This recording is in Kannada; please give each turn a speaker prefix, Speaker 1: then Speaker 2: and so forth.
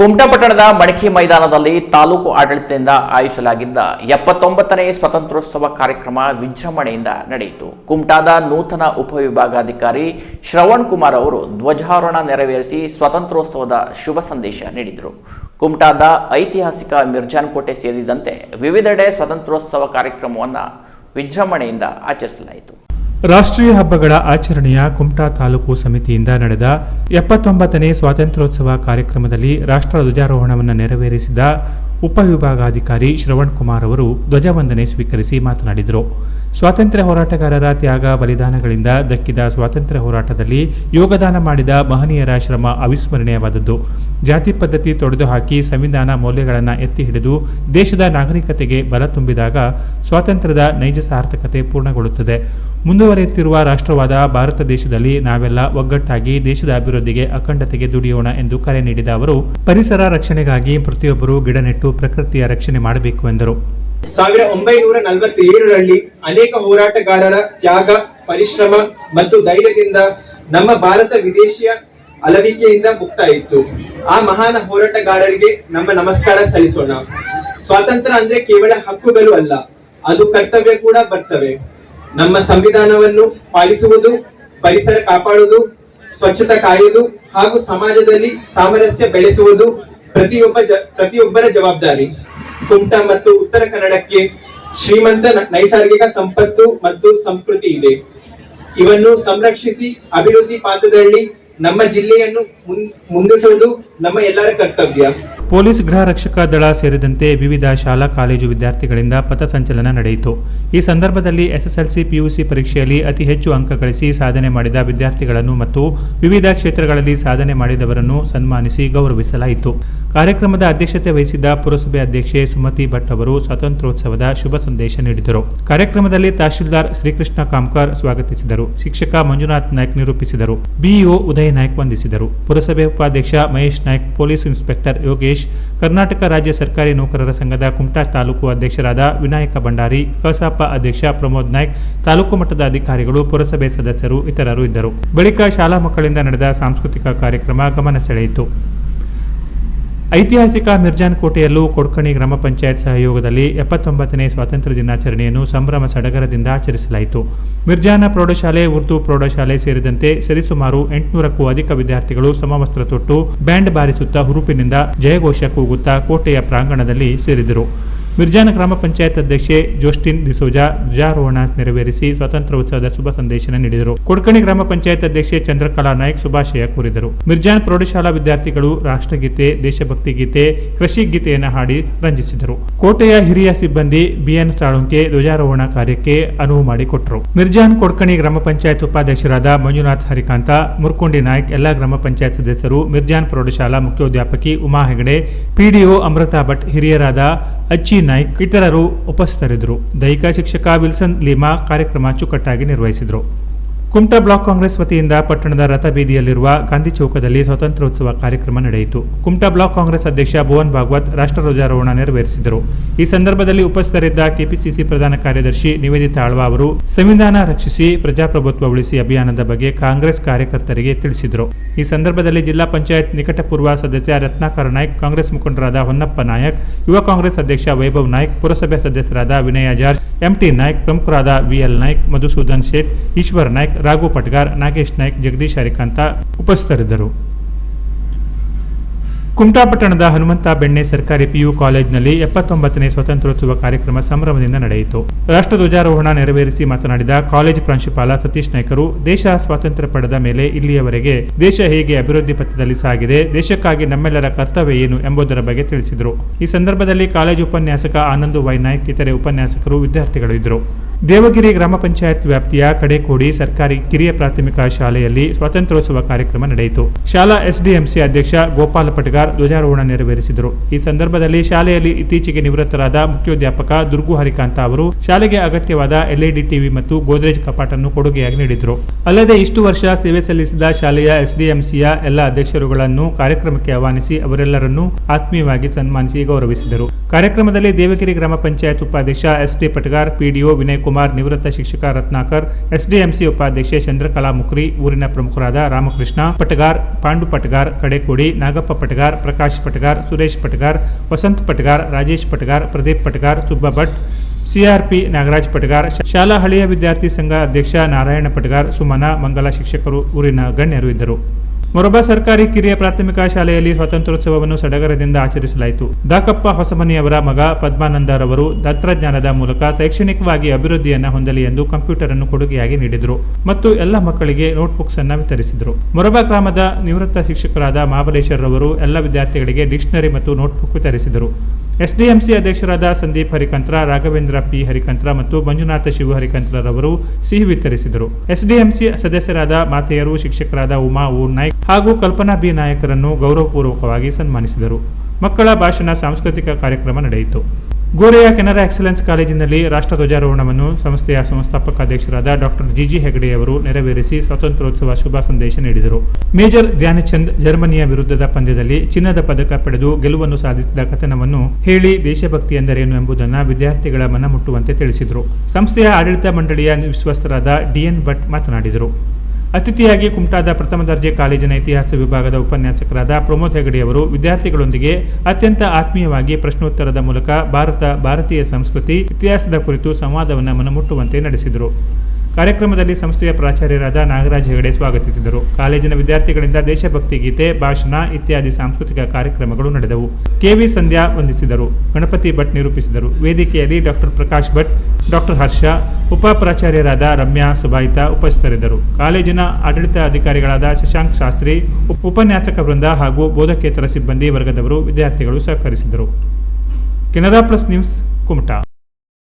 Speaker 1: ಕುಮಟಾ ಪಟ್ಟಣದ ಮಡಿಕೆ ಮೈದಾನದಲ್ಲಿ ತಾಲೂಕು ಆಡಳಿತದಿಂದ ಆಯೋಜಿಸಲಾಗಿದ್ದ ಎಪ್ಪತ್ತೊಂಬತ್ತನೇ ಸ್ವಾತಂತ್ರ್ಯೋತ್ಸವ ಕಾರ್ಯಕ್ರಮ ವಿಜೃಂಭಣೆಯಿಂದ ನಡೆಯಿತು. ಕುಮಟಾದ ನೂತನ ಉಪವಿಭಾಗಾಧಿಕಾರಿ ಶ್ರವಣ್ ಕುಮಾರ್ ಅವರು ಧ್ವಜಾರೋಹಣ ನೆರವೇರಿಸಿ ಸ್ವಾತಂತ್ರ್ಯೋತ್ಸವದ ಶುಭ ಸಂದೇಶ ನೀಡಿದರು. ಕುಮಟಾದ ಐತಿಹಾಸಿಕ ಮಿರ್ಜಾನ್ ಕೋಟೆ ಸೇರಿದಂತೆ ವಿವಿಧೆಡೆ ಸ್ವಾತಂತ್ರ್ಯೋತ್ಸವ ಕಾರ್ಯಕ್ರಮವನ್ನು ವಿಜೃಂಭಣೆಯಿಂದ ಆಚರಿಸಲಾಯಿತು.
Speaker 2: ರಾಷ್ಟ್ರೀಯ ಹಬ್ಬಗಳ ಆಚರಣೆಯ ಕುಮಟಾ ತಾಲೂಕು ಸಮಿತಿಯಿಂದ ನಡೆದ ಎಪ್ಪತ್ತೊಂಬತ್ತನೇ ಸ್ವಾತಂತ್ರ್ಯೋತ್ಸವ ಕಾರ್ಯಕ್ರಮದಲ್ಲಿ ರಾಷ್ಟ್ರ ಧ್ವಜಾರೋಹಣವನ್ನು ನೆರವೇರಿಸಿದ ಉಪವಿಭಾಗಾಧಿಕಾರಿ ಶ್ರವಣ್ ಕುಮಾರ್ ಅವರು ಧ್ವಜವಂದನೆ ಸ್ವೀಕರಿಸಿ ಮಾತನಾಡಿದರು. ಸ್ವಾತಂತ್ರ್ಯ ಹೋರಾಟಗಾರರ ತ್ಯಾಗ ಬಲಿದಾನಗಳಿಂದ ದಕ್ಕಿದ ಸ್ವಾತಂತ್ರ್ಯ ಹೋರಾಟದಲ್ಲಿ ಯೋಗದಾನ ಮಾಡಿದ ಮಹನೀಯರ ಶ್ರಮ ಅವಿಸ್ಮರಣೀಯವಾದದ್ದು. ಜಾತಿ ಪದ್ಧತಿ ತೊಡೆದುಹಾಕಿ ಸಂವಿಧಾನ ಮೌಲ್ಯಗಳನ್ನು ಎತ್ತಿ ಹಿಡಿದು ದೇಶದ ನಾಗರಿಕತೆಗೆ ಬಲ ತುಂಬಿದಾಗ ಸ್ವಾತಂತ್ರ್ಯದ ನೈಜ ಸಾರ್ಥಕತೆ ಪೂರ್ಣಗೊಳ್ಳುತ್ತದೆ. ಮುಂದುವರಿಯುತ್ತಿರುವ ರಾಷ್ಟ್ರವಾದ ಭಾರತ ದೇಶದಲ್ಲಿ ನಾವೆಲ್ಲ ಒಗ್ಗಟ್ಟಾಗಿ ದೇಶದ ಅಭಿವೃದ್ಧಿಗೆ ಅಖಂಡತೆಗೆ ದುಡಿಯೋಣ ಎಂದು ಕರೆ ನೀಡಿದ ಅವರು, ಪರಿಸರ ರಕ್ಷಣೆಗಾಗಿ ಪ್ರತಿಯೊಬ್ಬರು ಗಿಡ ನೆಟ್ಟು ಪ್ರಕೃತಿಯ ರಕ್ಷಣೆ ಮಾಡಬೇಕು ಎಂದರು.
Speaker 3: ಸಾವಿರ ಒಂಬೈನೂರ ನಲವತ್ತೇಳರಲ್ಲಿ ಅನೇಕ ಹೋರಾಟಗಾರರ ತ್ಯಾಗ, ಪರಿಶ್ರಮ ಮತ್ತು ಧೈರ್ಯದಿಂದ ನಮ್ಮ ಭಾರತ ವಿದೇಶಿಯ ಅಲವಿಕೆಯಿಂದ ಮುಕ್ತಾಯಿತು ಆ ಮಹಾನ್ ಹೋರಾಟಗಾರರಿಗೆ ನಮ್ಮ ನಮಸ್ಕಾರ ಸಲ್ಲಿಸೋಣ. ಸ್ವಾತಂತ್ರ್ಯ ಅಂದ್ರೆ ಕೇವಲ ಹಕ್ಕುಗಳು ಅಲ್ಲ, ಅದು ಕರ್ತವ್ಯ ಕೂಡ ಬರ್ತವೆ. ನಮ್ಮ ಸಂವಿಧಾನವನ್ನು ಪಾಲಿಸುವುದು, ಪರಿಸರ ಕಾಪಾಡುವುದು, ಸ್ವಚ್ಛತಾ ಕಾಯುವುದು ಹಾಗೂ ಸಮಾಜದಲ್ಲಿ ಸಾಮರಸ್ಯ ಬೆಳೆಸುವುದು ಪ್ರತಿಯೊಬ್ಬ ಪ್ರತಿಯೊಬ್ಬರ ಜವಾಬ್ದಾರಿ. ಕುಮಟಾ ಮತ್ತು ಉತ್ತರ ಕನ್ನಡಕ್ಕೆ ಶ್ರೀಮಂತ ನೈಸರ್ಗಿಕ ಸಂಪತ್ತು ಮತ್ತು ಸಂಸ್ಕೃತಿ ಇದೆ. ಇವನ್ನು ಸಂರಕ್ಷಿಸಿ ಅಭಿವೃದ್ಧಿ ಪಾತ್ರದಲ್ಲಿ ನಮ್ಮ ಜಿಲ್ಲೆಯನ್ನು ಮುಂದಿಸುವುದು ನಮ್ಮ ಎಲ್ಲರ ಕರ್ತವ್ಯ.
Speaker 2: ಪೊಲೀಸ್ ಗೃಹ ರಕ್ಷಕ ದಳ ಸೇರಿದಂತೆ ವಿವಿಧ ಶಾಲಾ ಕಾಲೇಜು ವಿದ್ಯಾರ್ಥಿಗಳಿಂದ ಪಥಸಂಚಲನ ನಡೆಯಿತು. ಈ ಸಂದರ್ಭದಲ್ಲಿ ಎಸ್ಎಸ್ಎಲ್ಸಿ ಪಿಯುಸಿ ಪರೀಕ್ಷೆಯಲ್ಲಿ ಅತಿ ಹೆಚ್ಚು ಅಂಕ ಗಳಿಸಿ ಸಾಧನೆ ಮಾಡಿದ ವಿದ್ಯಾರ್ಥಿಗಳನ್ನು ಮತ್ತು ವಿವಿಧ ಕ್ಷೇತ್ರಗಳಲ್ಲಿ ಸಾಧನೆ ಮಾಡಿದವರನ್ನು ಸನ್ಮಾನಿಸಿ ಗೌರವಿಸಲಾಯಿತು. ಕಾರ್ಯಕ್ರಮದ ಅಧ್ಯಕ್ಷತೆ ವಹಿಸಿದ್ದ ಪುರಸಭೆ ಅಧ್ಯಕ್ಷೆ ಸುಮತಿ ಭಟ್ ಅವರು ಸ್ವಾತಂತ್ರ್ಯೋತ್ಸವದ ಶುಭ ಸಂದೇಶ ನೀಡಿದರು. ಕಾರ್ಯಕ್ರಮದಲ್ಲಿ ತಹಶೀಲ್ದಾರ್ ಶ್ರೀಕೃಷ್ಣ ಕಾಮ್ಕರ್ ಸ್ವಾಗತಿಸಿದರು. ಶಿಕ್ಷಕ ಮಂಜುನಾಥ್ ನಾಯ್ಕ್ ನಿರೂಪಿಸಿದರು. ಬಿಇಒ ಉದಯ್ ನಾಯ್ಕ್ ವಂದಿಸಿದರು. ಪುರಸಭೆ ಉಪಾಧ್ಯಕ್ಷ ಮಹೇಶ್ ನಾಯ್ಕ್, ಪೊಲೀಸ್ ಇನ್ಸ್ಪೆಕ್ಟರ್ ಯೋಗೇಶ್ ಕರ್ನಾಟಕ ರಾಜ್ಯ ಸರ್ಕಾರಿ ನೌಕರರ ಸಂಘದ ಕುಮಟಾ ತಾಲೂಕು ಅಧ್ಯಕ್ಷರಾದ ವಿನಾಯಕ ಭಂಡಾರಿ, ಕಸಾಪ ಅಧ್ಯಕ್ಷ ಪ್ರಮೋದ್ ನಾಯ್ಕ್, ತಾಲೂಕು ಮಟ್ಟದ ಅಧಿಕಾರಿಗಳು, ಪುರಸಭೆ ಸದಸ್ಯರು, ಇತರರು ಇದ್ದರು. ಬಳಿಕ ಶಾಲಾ ಮಕ್ಕಳಿಂದ ನಡೆದ ಸಾಂಸ್ಕೃತಿಕ ಕಾರ್ಯಕ್ರಮ ಗಮನ ಸೆಳೆಯಿತು. ಐತಿಹಾಸಿಕ ಮಿರ್ಜಾನ್ ಕೋಟೆಯಲ್ಲೂ ಕೊಡ್ಕಣಿ ಗ್ರಾಮ ಪಂಚಾಯತ್ ಸಹಯೋಗದಲ್ಲಿ ಎಪ್ಪತ್ತೊಂಬತ್ತನೇ ಸ್ವಾತಂತ್ರ್ಯ ದಿನಾಚರಣೆಯನ್ನು ಸಂಭ್ರಮ ಸಡಗರದಿಂದ ಆಚರಿಸಲಾಯಿತು. ಮಿರ್ಜಾನ ಪ್ರೌಢಶಾಲೆ, ಉರ್ದು ಪ್ರೌಢಶಾಲೆ ಸೇರಿದಂತೆ ಸರಿಸುಮಾರು ಎಂಟುನೂರಕ್ಕೂ ಅಧಿಕ ವಿದ್ಯಾರ್ಥಿಗಳು ಸಮವಸ್ತ್ರ ತೊಟ್ಟು ಬ್ಯಾಂಡ್ ಬಾರಿಸುತ್ತಾ ಹುರುಪಿನಿಂದ ಜಯಘೋಷ ಕೂಗುತ್ತಾ ಕೋಟೆಯ ಪ್ರಾಂಗಣದಲ್ಲಿ ಸೇರಿದರು. ಮಿರ್ಜಾನ ಗ್ರಾಮ ಪಂಚಾಯತ್ ಅಧ್ಯಕ್ಷೆ ಜೋಸ್ಟಿನ್ ಡಿಸೋಜಾ ಧ್ವಜಾರೋಹಣ ನೆರವೇರಿಸಿ ಸ್ವಾತಂತ್ರ್ಯೋತ್ಸವದ ಶುಭ ಸಂದೇಶ ನೀಡಿದರು. ಕೊಡ್ಕಣಿ ಗ್ರಾಮ ಪಂಚಾಯತ್ ಅಧ್ಯಕ್ಷೆ ಚಂದ್ರಕಲಾ ನಾಯಕ್ ಶುಭಾಶಯ ಕೋರಿದರು. ಮಿರ್ಜಾನ್ ಪ್ರೌಢಶಾಲಾ ವಿದ್ಯಾರ್ಥಿಗಳು ರಾಷ್ಟ್ರಗೀತೆ, ದೇಶಭಕ್ತಿ ಗೀತೆ, ಕೃಷಿ ಗೀತೆಯನ್ನು ಹಾಡಿ ರಂಜಿಸಿದರು. ಕೋಟೆಯ ಹಿರಿಯ ಸಿಬ್ಬಂದಿ ಬಿಎನ್ ಸಾಳುಂಕೆ ಧ್ವಜಾರೋಹಣ ಕಾರ್ಯಕ್ಕೆ ಅನುವು ಮಾಡಿಕೊಟ್ಟರು ಮಿರ್ಜಾನ್ ಕೊಡ್ಕಣಿ ಗ್ರಾಮ ಪಂಚಾಯತ್ ಉಪಾಧ್ಯಕ್ಷರಾದ ಮಂಜುನಾಥ್ ಹರಿಕಾಂತ, ಮುರ್ಕೊಂಡಿ ನಾಯ್ಕ್ ಎಲ್ಲಾ ಗ್ರಾಮ ಪಂಚಾಯತ್ ಸದಸ್ಯರು ಮಿರ್ಜಾನ್ ಪ್ರೌಢಶಾಲಾ ಮುಖ್ಯೋಧ್ಯಾಪಕಿ ಉಮಾ ಹೆಗಡೆ ಪಿಡಿಒ ಅಮೃತಾ ಭಟ್ ಹಿರಿಯರಾದ ಅಚ್ಚಿ ನಾಯ್ಕ್ ಇತರರು ಉಪಸ್ಥಿತರಿದ್ದರು. ದೈಹಿಕ ಶಿಕ್ಷಕ ವಿಲ್ಸನ್ ಲೀಮಾ ಕಾರ್ಯಕ್ರಮ ಚುಕಟ್ಟಾಗಿ ನಿರ್ವಹಿಸಿದರು. ಕುಮಟಾ ಬ್ಲಾಕ್ ಕಾಂಗ್ರೆಸ್ ವತಿಯಿಂದ ಪಟ್ಟಣದ ರಥಬೀದಿಯಲ್ಲಿರುವ ಗಾಂಧಿ ಚೌಕದಲ್ಲಿ ಸ್ವಾತಂತ್ರ್ಯೋತ್ಸವ ಕಾರ್ಯಕ್ರಮ ನಡೆಯಿತು. ಕುಮಟಾ ಬ್ಲಾಕ್ ಕಾಂಗ್ರೆಸ್ ಅಧ್ಯಕ್ಷ ಭುವನ್ ಭಾಗವತ್ ರಾಷ್ಟ್ರ ಧ್ವಜಾರೋಹಣ ನೆರವೇರಿಸಿದರು. ಈ ಸಂದರ್ಭದಲ್ಲಿ ಉಪಸ್ಥಿತರಿದ್ದ ಕೆಪಿಸಿಸಿ ಪ್ರಧಾನ ಕಾರ್ಯದರ್ಶಿ ನಿವೇದಿತಾ ಆಳ್ವಾ ಅವರು, ಸಂವಿಧಾನ ರಕ್ಷಿಸಿ ಪ್ರಜಾಪ್ರಭುತ್ವ ಉಳಿಸಿ ಅಭಿಯಾನದ ಬಗ್ಗೆ ಕಾಂಗ್ರೆಸ್ ಕಾರ್ಯಕರ್ತರಿಗೆ ತಿಳಿಸಿದರು. ಈ ಸಂದರ್ಭದಲ್ಲಿ ಜಿಲ್ಲಾ ಪಂಚಾಯತ್ ನಿಕಟಪೂರ್ವ ಸದಸ್ಯ ರತ್ನಾಕರ ನಾಯ್ಕ್, ಕಾಂಗ್ರೆಸ್ ಮುಖಂಡರಾದ ಹೊನ್ನಪ್ಪ ನಾಯಕ್, ಯುವ ಕಾಂಗ್ರೆಸ್ ಅಧ್ಯಕ್ಷ ವೈಭವ್ ನಾಯ್ಕ್, ಪುರಸಭೆ ಸದಸ್ಯರಾದ ವಿನಯ ಜಾರ್ಜ್ ಎಂಟಿ ನಾಯ್ಕ್, ಪ್ರಮುಖರಾದ ವಿಎಲ್ ನಾಯ್ಕ್, ಮಧುಸೂದನ್ ಶೇಟ್, ಈಶ್ವರ್ ನಾಯ್ಕ್, ರಾಘು ಪಟ್ಗಾರ್, ನಾಗೇಶ್ ನಾಯ್ಕ್, ಜಗದೀಶ್ ಹರಿಕಾಂತ ಉಪಸ್ಥಿತರಿದ್ದರು. ಕುಮಟಾ ಪಟ್ಟಣದ ಹನುಮಂತ ಬೆಣ್ಣೆ ಸರ್ಕಾರಿ ಪಿಯು ಕಾಲೇಜಿನಲ್ಲಿ ಎಪ್ಪತ್ತೊಂಬತ್ತನೇ ಸ್ವಾತಂತ್ರ್ಯೋತ್ಸವ ಕಾರ್ಯಕ್ರಮ ಸಂಭ್ರಮದಿಂದ ನಡೆಯಿತು. ರಾಷ್ಟ್ರ ಧ್ವಜಾರೋಹಣ ನೆರವೇರಿಸಿ ಮಾತನಾಡಿದ ಕಾಲೇಜ್ ಪ್ರಾಂಶುಪಾಲ ಸತೀಶ್ ನಾಯ್ಕರು, ದೇಶ ಸ್ವಾತಂತ್ರ್ಯ ಪಡೆದ ಮೇಲೆ ಇಲ್ಲಿಯವರೆಗೆ ದೇಶ ಹೇಗೆ ಅಭಿವೃದ್ಧಿ ಪಥದಲ್ಲಿ ಸಾಗಿದೆ, ದೇಶಕ್ಕಾಗಿ ನಮ್ಮೆಲ್ಲರ ಕರ್ತವ್ಯ ಏನು ಎಂಬುದರ ಬಗ್ಗೆ ತಿಳಿಸಿದರು. ಈ ಸಂದರ್ಭದಲ್ಲಿ ಕಾಲೇಜು ಉಪನ್ಯಾಸಕ ಆನಂದ್ ವೈ ನಾಯ್ಕ್ ಇತರೆ ಉಪನ್ಯಾಸಕರು, ವಿದ್ಯಾರ್ಥಿಗಳು ಇದ್ದರು. ದೇವಗಿರಿ ಗ್ರಾಮ ಪಂಚಾಯತ್ ವ್ಯಾಪ್ತಿಯ ಕಡೆಕೋಡಿ ಸರ್ಕಾರಿ ಕಿರಿಯ ಪ್ರಾಥಮಿಕ ಶಾಲೆಯಲ್ಲಿ ಸ್ವಾತಂತ್ರ್ಯೋತ್ಸವ ಕಾರ್ಯಕ್ರಮ ನಡೆಯಿತು. ಶಾಲಾ ಎಸ್ಡಿಎಂಸಿ ಅಧ್ಯಕ್ಷ ಗೋಪಾಲ ಪಟಗಾರ್ ಧ್ವಜಾರೋಹಣ ನೆರವೇರಿಸಿದರು. ಈ ಸಂದರ್ಭದಲ್ಲಿ ಶಾಲೆಯಲ್ಲಿ ಇತ್ತೀಚೆಗೆ ನಿವೃತ್ತರಾದ ಮುಖ್ಯೋಧ್ಯಾಪಕ ದುರ್ಗು ಹರಿಕಾಂತ ಅವರು ಶಾಲೆಗೆ ಅಗತ್ಯವಾದ ಎಲ್ಇಡಿ ಟಿವಿ ಮತ್ತು ಗೋದ್ರೇಜ್ ಕಪಾಟನ್ನು ಕೊಡುಗೆಯಾಗಿ ನೀಡಿದರು. ಅಲ್ಲದೆ ಇಷ್ಟು ವರ್ಷ ಸೇವೆ ಸಲ್ಲಿಸಿದ ಶಾಲೆಯ ಎಸ್ಡಿಎಂಸಿಯ ಎಲ್ಲ ಅಧ್ಯಕ್ಷರುಗಳನ್ನು ಕಾರ್ಯಕ್ರಮಕ್ಕೆ ಆಹ್ವಾನಿಸಿ ಅವರೆಲ್ಲರನ್ನೂ ಆತ್ಮೀಯವಾಗಿ ಸನ್ಮಾನಿಸಿ ಗೌರವಿಸಿದರು. ಕಾರ್ಯಕ್ರಮದಲ್ಲಿ ದೇವಗಿರಿ ಗ್ರಾಮ ಪಂಚಾಯತ್ ಉಪಾಧ್ಯಕ್ಷ S T Patgar PDO Vinay Kumar ನಿವೃತ್ತ ಶಿಕ್ಷಕ ರತ್ನಾಕರ್, ಎಸ್ಡಿಎಂಸಿ ಉಪಾಧ್ಯಕ್ಷೆ ಚಂದ್ರಕಲಾ ಮುಖ್ರಿ, ಊರಿನ ಪ್ರಮುಖರಾದ ರಾಮಕೃಷ್ಣ ಪಟಗಾರ್, ಪಾಂಡು ಪಟಗಾರ್, ಕಡೆಕೋಡಿ, ನಾಗಪ್ಪ ಪಟಗಾರ್, ಪ್ರಕಾಶ್ ಪಟಗಾರ್, ಸುರೇಶ್ ಪಟಗಾರ್, ವಸಂತ್ ಪಟಗಾರ್, ರಾಜೇಶ್ ಪಟಗಾರ್, ಪ್ರದೀಪ್ ಪಟಗಾರ್, ಸುಬ್ಬ ಭಟ್, ಸಿಆರ್ಪಿ ನಾಗರಾಜ್ ಪಟಗಾರ್ ಶಾಲಾ ಹಳೆಯ ವಿದ್ಯಾರ್ಥಿ ಸಂಘ ಅಧ್ಯಕ್ಷ ನಾರಾಯಣ ಪಟಗಾರ್, ಸುಮನ, ಮಂಗಲ ಶಿಕ್ಷಕರು, ಊರಿನ ಗಣ್ಯರು ಇದ್ದರು. ಮೊರಬಾ ಸರ್ಕಾರಿ ಕಿರಿಯ ಪ್ರಾಥಮಿಕ ಶಾಲೆಯಲ್ಲಿ ಸ್ವಾತಂತ್ರ್ಯೋತ್ಸವವನ್ನು ಸಡಗರದಿಂದ ಆಚರಿಸಲಾಯಿತು. ದಾಕಪ್ಪ ಹೊಸಮನಿಯವರ ಮಗ ಪದ್ಮಾನಂದರವರು ತಂತ್ರಜ್ಞಾನದ ಮೂಲಕ ಶೈಕ್ಷಣಿಕವಾಗಿ ಅಭಿವೃದ್ಧಿಯನ್ನು ಹೊಂದಲಿ ಎಂದು ಕಂಪ್ಯೂಟರ್ ಅನ್ನು ಕೊಡುಗೆಯಾಗಿ ನೀಡಿದರು. ಮತ್ತು ಎಲ್ಲ ಮಕ್ಕಳಿಗೆ ನೋಟ್ಬುಕ್ಸ್ ಅನ್ನು ವಿತರಿಸಿದರು. ಮೊರಬ ಗ್ರಾಮದ ನಿವೃತ್ತ ಶಿಕ್ಷಕರಾದ ಮಹಾಬಲೇಶ್ವರರವರು ಎಲ್ಲ ವಿದ್ಯಾರ್ಥಿಗಳಿಗೆ ಡಿಕ್ಷನರಿ ಮತ್ತು ನೋಟ್ಬುಕ್ ವಿತರಿಸಿದರು. ಎಸ್ಡಿಎಂಸಿ ಅಧ್ಯಕ್ಷರಾದ ಸಂದೀಪ್ ಹರಿಕಂತ್ರ, ರಾಘವೇಂದ್ರ ಪಿ ಹರಿಕಂತ್ರ ಮತ್ತು ಮಂಜುನಾಥ ಶಿವು ಹರಿಕಂತ್ರರವರು ಸಿಹಿ ವಿತರಿಸಿದರು. ಎಸ್ಡಿಎಂಸಿ ಸದಸ್ಯರಾದ ಮಾತೆಯರು, ಶಿಕ್ಷಕರಾದ ಉಮಾ ಊರ್ ನಾಯ್ಕ್ ಹಾಗೂ ಕಲ್ಪನಾ ಬಿ ನಾಯಕರನ್ನು ಗೌರವಪೂರ್ವಕವಾಗಿ ಸನ್ಮಾನಿಸಿದರು. ಮಕ್ಕಳ ಭಾಷಣ ಸಾಂಸ್ಕೃತಿಕ ಕಾರ್ಯಕ್ರಮ ನಡೆಯಿತು. ಗೋರೆಯ ಕೆನರಾ ಎಕ್ಸಲೆನ್ಸ್ ಕಾಲೇಜಿನಲ್ಲಿ ರಾಷ್ಟ್ರ ಧ್ವಜಾರೋಹಣವನ್ನು ಸಂಸ್ಥೆಯ ಸಂಸ್ಥಾಪಕ ಅಧ್ಯಕ್ಷರಾದ ಡಾಕ್ಟರ್ ಜಿಜಿ ಹೆಗಡೆಯವರು ನೆರವೇರಿಸಿ ಸ್ವಾತಂತ್ರ್ಯೋತ್ಸವ ಶುಭ ಸಂದೇಶ ನೀಡಿದರು. ಮೇಜರ್ ಧ್ಯಾನಚಂದ್ ಜರ್ಮನಿಯ ವಿರುದ್ಧದ ಪಂದ್ಯದಲ್ಲಿ ಚಿನ್ನದ ಪದಕ ಪಡೆದು ಗೆಲುವನ್ನು ಸಾಧಿಸಿದ ಕಥನವನ್ನು ಹೇಳಿ ದೇಶಭಕ್ತಿ ಎಂದರೇನು ಎಂಬುದನ್ನು ವಿದ್ಯಾರ್ಥಿಗಳ ಮನಮುಟ್ಟುವಂತೆ ತಿಳಿಸಿದರು. ಸಂಸ್ಥೆಯ ಆಡಳಿತ ಮಂಡಳಿಯ ವಿಶ್ವಸ್ತರಾದ ಡಿಎನ್ ಭಟ್ ಮಾತನಾಡಿದರು. ಅತಿಥಿಯಾಗಿ ಕುಮಟಾದ ಪ್ರಥಮ ದರ್ಜೆ ಕಾಲೇಜಿನ ಇತಿಹಾಸ ವಿಭಾಗದ ಉಪನ್ಯಾಸಕರಾದ ಪ್ರಮೋದ್ ಹೆಗಡೆಯವರು ವಿದ್ಯಾರ್ಥಿಗಳೊಂದಿಗೆ ಅತ್ಯಂತ ಆತ್ಮೀಯವಾಗಿ ಪ್ರಶ್ನೋತ್ತರದ ಮೂಲಕ ಭಾರತ, ಭಾರತೀಯ ಸಂಸ್ಕೃತಿ ಇತಿಹಾಸದ ಕುರಿತು ಸಂವಾದವನ್ನು ಮನಮುಟ್ಟುವಂತೆ ನಡೆಸಿದರು. ಕಾರ್ಯಕ್ರಮದಲ್ಲಿ ಸಂಸ್ಥೆಯ ಪ್ರಾಚಾರ್ಯರಾದ ನಾಗರಾಜ್ ಹೆಗಡೆ ಸ್ವಾಗತಿಸಿದರು. ಕಾಲೇಜಿನ ವಿದ್ಯಾರ್ಥಿಗಳಿಂದ ದೇಶಭಕ್ತಿ, ಗೀತೆ, ಭಾಷಣ ಇತ್ಯಾದಿ ಸಾಂಸ್ಕೃತಿಕ ಕಾರ್ಯಕ್ರಮಗಳು ನಡೆದವು. ಕೆವಿ ಸಂಧ್ಯಾ ವಂದಿಸಿದರು. ಗಣಪತಿ ಭಟ್ ನಿರೂಪಿಸಿದರು. ವೇದಿಕೆಯಲ್ಲಿ ಡಾಕ್ಟರ್ ಪ್ರಕಾಶ್ ಭಟ್ ಡಾಕ್ಟರ್ ಹರ್ಷ, ಉಪ ಪ್ರಾಚಾರ್ಯರಾದ ರಮ್ಯಾ ಸುಭಾಯಿತ ಉಪಸ್ಥಿತರಿದ್ದರು. ಕಾಲೇಜಿನ ಆಡಳಿತ ಅಧಿಕಾರಿಗಳಾದ ಶಶಾಂಕ್ ಶಾಸ್ತ್ರಿ ಉಪ- ಉಪನ್ಯಾಸಕ ವೃಂದ ಹಾಗೂ ಬೋಧಕೇತರ ಸಿಬ್ಬಂದಿ ವರ್ಗದವರು ವಿದ್ಯಾರ್ಥಿಗಳು ಸಹಕರಿಸಿದರು. Canara plus news, Kumta.